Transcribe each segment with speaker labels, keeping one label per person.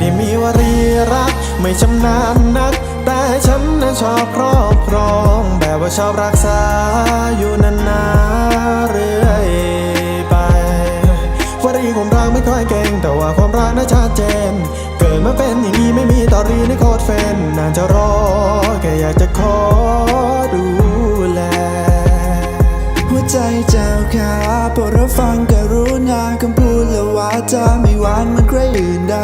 Speaker 1: ได้มีวรีรัก ไม่ชำนาญนัก แต่ฉันนั้นชอบครอบครอง แบบว่าชอบรักษาอยู่นานๆเรื่อยไปวรีความรักไม่ค่อยเก่ง แต่ว่าความรักน่าชัดเจน เกิดมาเป็นอย่างนี้ไม่มีตอรีในโคตรเฟนนานจะรอแค่อยากจะขอดูแล
Speaker 2: หัวใจเจ้าขาโปรดรับฟังกรุณาคำพูดและวาจาไม่หวานเหมันใครอื่นใด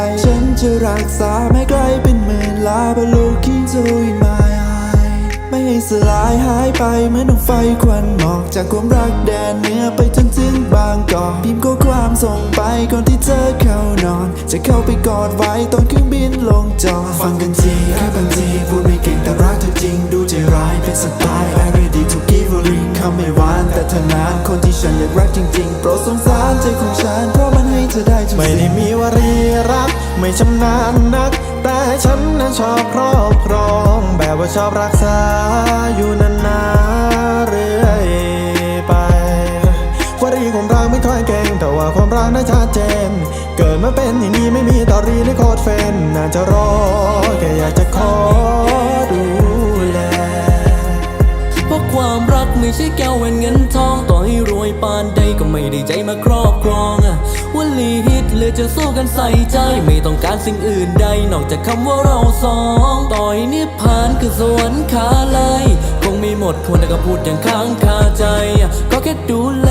Speaker 2: จะรักษาไม่ไกลเป็นหมื่นลาบะลูกินจูอินมาไม่ให้สลายหายไปเหมือนดวงไฟควันหมอกจากความรักแดนเหนือไปจนถึงบางกอกพิมพ์ข้อความส่งไปก่อนที่เธอเข้านอน จะเข้าไปกอดไว้ตอนเครื่องบินลงจอดฟังกันทีแค่บางทีพูดไม่เก่งแต่รักเธอจริงดูใจร้ายเป็นสไตล์ I ready to give a ring คำไม่หวานแต่เธอนานคนที่ฉันอยากรักจริงๆ โปรดสงสารใจของฉัน เพราะมันให้เธอได้ทุก
Speaker 1: ไม่
Speaker 2: สิ่
Speaker 1: ได้มีวารีรัก ไม่ชำนาญนัก แต่ฉันนั้นชอบครอบครอง แบบว่าชอบรักษาอยู่นานๆเรื่อยไปวารีความรักไม่ค่อยเก่ง แต่ว่าความรักน่าชัดเจน เกิดมาเป็นอย่างนี้ไม่มีตอรีในโคตรเฟนน่าจะรอแค่อยากจะขอดู
Speaker 3: ไม่ใช่แก้วแหวนเงินทองต่อให้รวยปานใดก็ไม่ได้ใจมาครอบครองอะวลีฮิตเลยจะสู้กันใส่ใจ ไม่ต้องการสิ่งอื่นใด นอกจากคำว่าเราสองต่อยนิพพานคือสวรรค์ขาเลยคงไม่หมดควรแต่ก็พูดอย่างค้างคาใจ ก็แค่ดูแล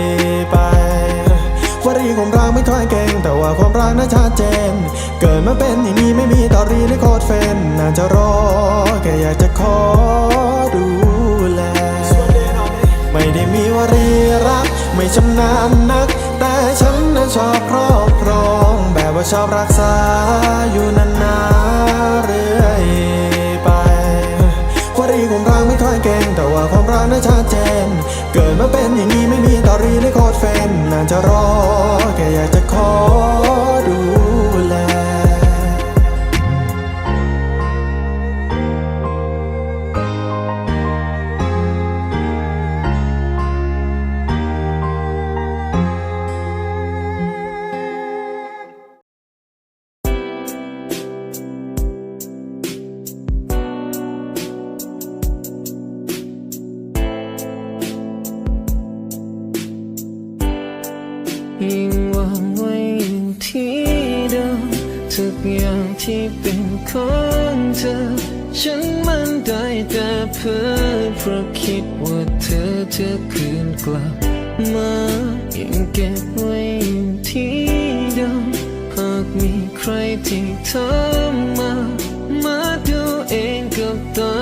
Speaker 1: ความรักไม่ค่อยเก่ง แต่ว่าความรักน่าชัดเจน เกิดมาเป็นอย่างนี้ไม่มีตอรีในโคตรเฟนน่าจะรอแค่อยากจะขอดูแล ไม่ได้มีวรีรัก ไม่ชำนาญนัก แต่ฉันนั้นชอบครอบครอง แบบว่าชอบรักษาอยู่นานๆเรื่อยไปวรีความรักไม่ค่อยเก่ง แต่ว่าความรักน่าชัดเจน เกิดมาเป็นอย่างนี้ไม่มีตอรีในโคตรเฟนน่าจะรอแค่อยากจะขอดู
Speaker 4: เป็นของเธอ ฉันมันได้แต่เพ้อเพราะคิดว่าเธอจะคืนกลับมายังเก็บไว้ที่เดิมหากมีใครที่เธอมา มาดูเองกับตา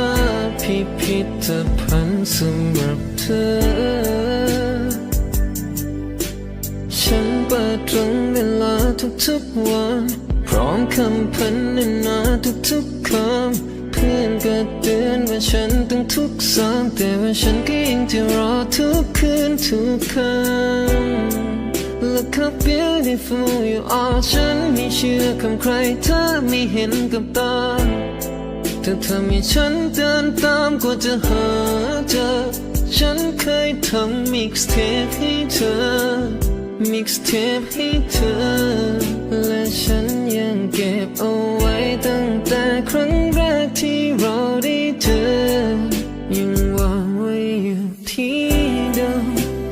Speaker 4: พิพิธภัณฑ์สำหรับเธอฉันเปิดตรงเวลาทุกๆวัน พร้อมคำพันนาทุกๆคำเพื่อนก็เตือนว่าฉันต้องทุกสางแต่ว่าฉันก็ยังจะรอทุกคืนทุกคำ Look how beautiful you are ฉันไม่เชื่อคำใครถ้าไม่เห็นกับตาเธอทำให้ฉันเดินตามกว่าจะหาเจอ ฉันเคยทำ mixtape ให้เธอ mixtape ให้เธอ ครั้งแรกที่เราได้เจอยังวางไว้อยู่ที่เดิม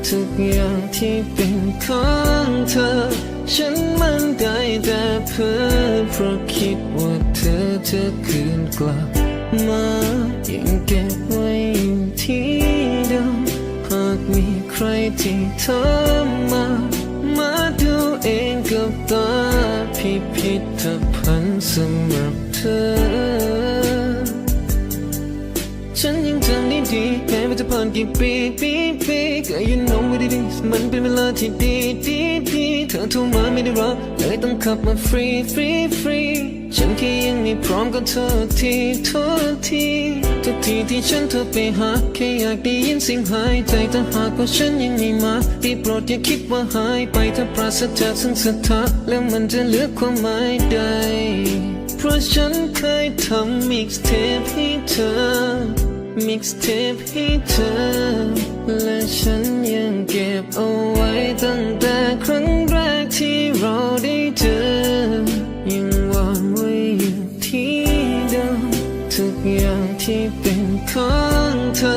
Speaker 4: ทุกอย่างที่เป็นของเธอ ฉันมันได้แต่เพ้อเพราะคิดว่าเธอจะคืนกลับมายังเก็บไว้อยู่ที่เดิมหากมีใครที่เธอมามาดูเองกับตาพิพิธภัณฑ์สำหรับ เธอ ฉันยังจำได้ดีแม้ว่าจะผ่านกี่ปีปีปี Girl you know what it is มันเป็นเวลาที่ดีดีดีเธอโทรมาไม่ได้รับเลยต้องขับมาฟรีฟรีฟรีฉันแค่ยังไม่พร้อมก็โทษทีโทษทีทุกทีที่ฉันโทรไปหาแค่อยากได้ยินเสียงหายใจถ้าหากว่าฉันยังไม่มาได้โปรดอย่าคิดว่าหายไปถ้าปราศจากซึ่งศรัทธาแล้วมันจะเหลือความหมายใด เพราะฉันเคยทำ mixtape ให้เธอ mixtape ให้เธอ และฉันยังเก็บเอาไว้ตั้งแต่ครั้งแรกที่เราได้เจอ ยังวางไว้อยู่ที่เดิมทุกอย่างที่เป็นของเธอ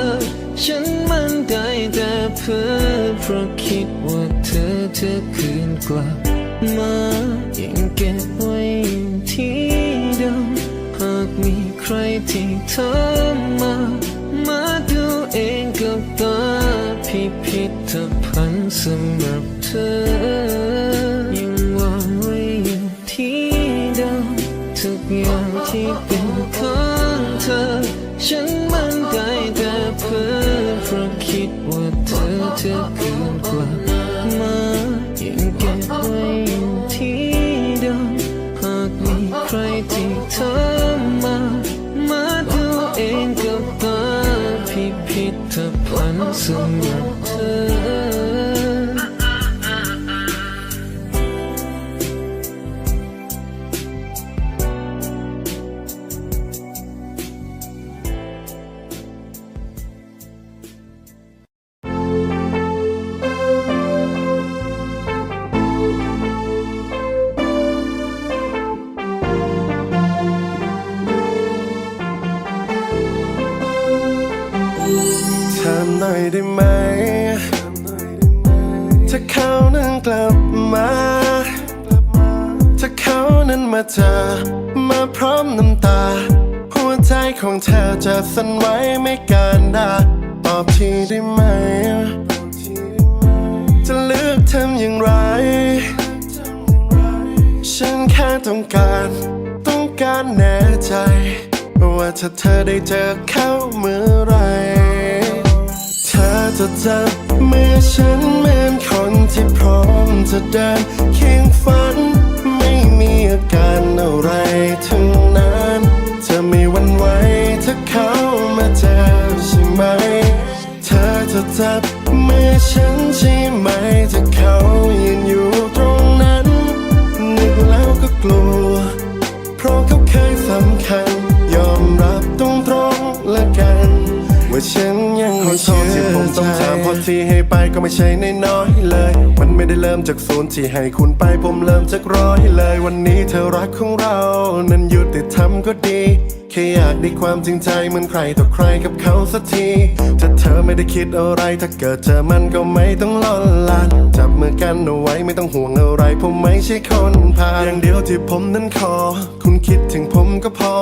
Speaker 4: ฉันมันได้แต่เพ้อเพราะคิดว่าเธอจะคืนกลับมา รที่เธอมา มาดูเองกับตาพิพิธภัณฑ์สำหรับเธอ
Speaker 5: ภัณ หน่อยได้ไหม ถ้าเขานั้นกลับมา ถ้าเขานั้นมาเจอ มาพร้อมน้ำตา หัวใจของเธอจะสั่นไหวไม่การดาตอบทีได้ไหม จะเลือกทำอย่างไร ฉันแค่ต้องการ ต้องการแน่ใจ ว่าถ้าเธอได้เจอเขาเมื่อไร จะจับมือฉันเหมือนคนที่พร้อมจะเดินเคียงฝัน ไม่มีอาการอะไรทั้งนั้นจะไม่หวันไหวถ้าเขามาเจอใช่ไหม เธอจะจับมือฉันใช่ไหมถ้าเขายืนอยู่ตรงนั้น นึกแล้วก็กลัว เพราะเขาเคยสำคัญ ยอมรับตรงตรงๆละกัน ว่าฉัน ยังไม่เชื่อที่ผมต้องถามเพราะที่ให้ไปก็ไม่ใช่น้อยเลย มันไม่ได้เริ่มจากศูนย์ที่ให้คุณไปผมเริ่มจากร้อยเลย วันนี้เธอรักของเรา นั้นหยุดติดทำก็ดีแค่อยากได้ความจริงใจเหมือนใครต่อใครกับเขาสักทีถ้าเธอไม่ได้คิดอะไรถ้าเกิดเจอมันก็ไม่ต้องลอนลานจับมือกันเอาไว้ไม่ต้องห่วงอะไรผมไม่ใช่คนพาลอย่างเดียวที่ผมนั้นขอ คุณคิดถึงผมก็พอ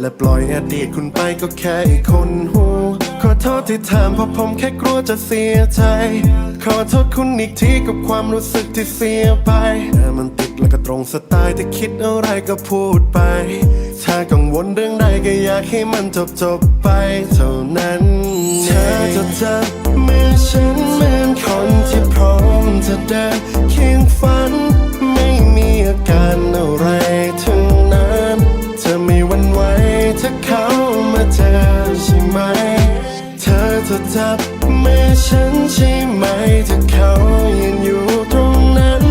Speaker 5: และปล่อยอดีตคุณไปก็แค่อีกคนหู ขอโทษที่ถามเพราะผมแค่กลัวจะเสียใจ ขอโทษคุณอีกทีกับความรู้สึกที่เสียไปแต่มันติดแล้วก็ตรงสไตล์ที่คิดอะไรก็พูดไป ถ้ากังวลเรื่องใดก็อยากให้มันจบจบๆไป เท่านั้นเธอจะจับมือฉันเหมือนคนที่พร้อมจะเดินเคียงฝัน ฉันใช่ไหมถ้าเขายืนอยู่ตรงนั้น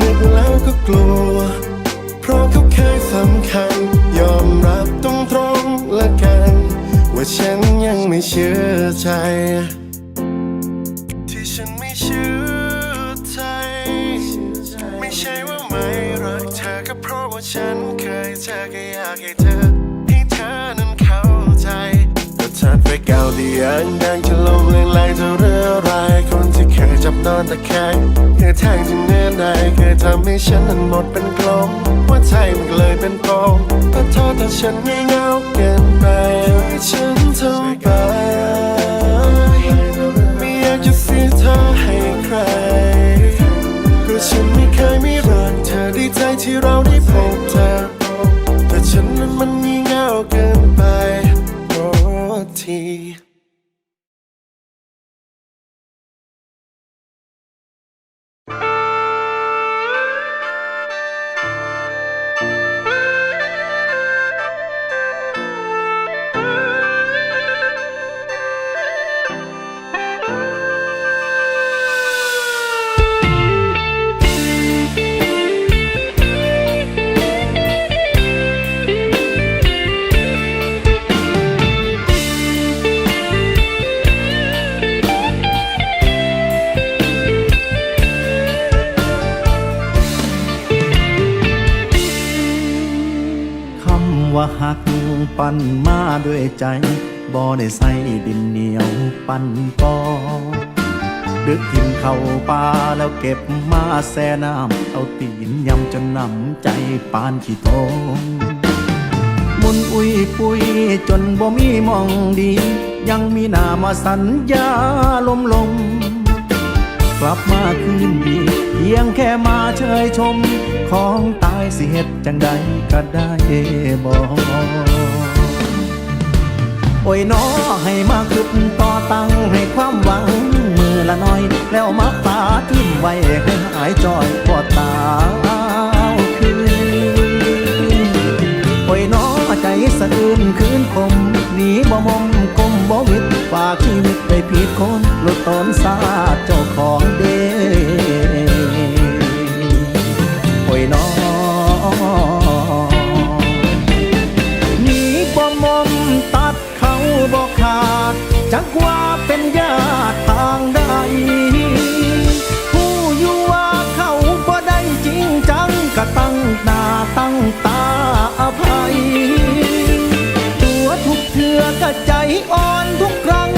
Speaker 5: นึกแล้วก็กลัว เพราะเขาเคยสำคัญ ยอมรับตรงตรงละกัน ว่าฉันยังไม่เชื่อใจ ที่ฉันไม่เชื่อใจ ไม่ใช่ว่าไม่รักเธอก็เพราะว่าฉัน ไปเก่าที่ยังดังจะลมเลืองไหลเท่าเรือรคนที่เคยจับนอนตะแคงเคยแทงที่เนื้อในเคยทำให้ฉันนั้นหมดเป็นกลมว่าใจมันเลยเป็นโปงขอโทษแต่ฉันงี่เง่าเกินไปให้ฉั
Speaker 6: ว่าหักปั้นมาด้วยใจบ่ได้ใส่ดินเหนียวปั้นกอดึกกินเข้าป่าแล้วเก็บมาแซ่น้ำเอาตีนยำจนนำใจปานขี้โตงมุนอุ้ยปุยจนบ่มีมองดี ยังมีหน้ามาสัญญาลมลมกลับมาคืนดี พียงแค่มาเชยชม ของตายสิเหตุจังใดก็ได้บอกโอ้ยน้อให้มาคืนต่อตั้งให้ความหวัง มือละน้อย แล้วมาปาทิ้มไว้ให้หายจอยพอตาคืนโอ้ยน้อใจสะอื้นคืนคมหนีบ่มมกลมบ่วิดฝากชีวิตไปผิดคนหลุดตนสาเจ้าของเด เธอก็ใจอ่อนทุกครั้ง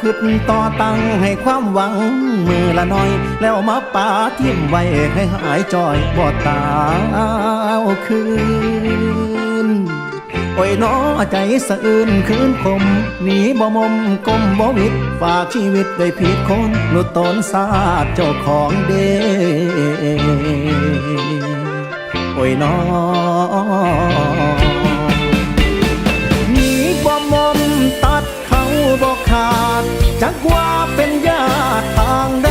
Speaker 6: ขึ้นต่อตั้งให้ความหวังมือละน้อย แล้วมาปาทิ่มไว้ให้หายจอยบ่ตาวคืน โอ้ยน้อใจสะอื้นคืนคมหนีบ่มมกลมบ่วิดฝากชีวิตไว้ผิดคนหลุดตนสาดเจ้าของเด้โอ้ยน้อ จักว่าเป็นญาติทางใด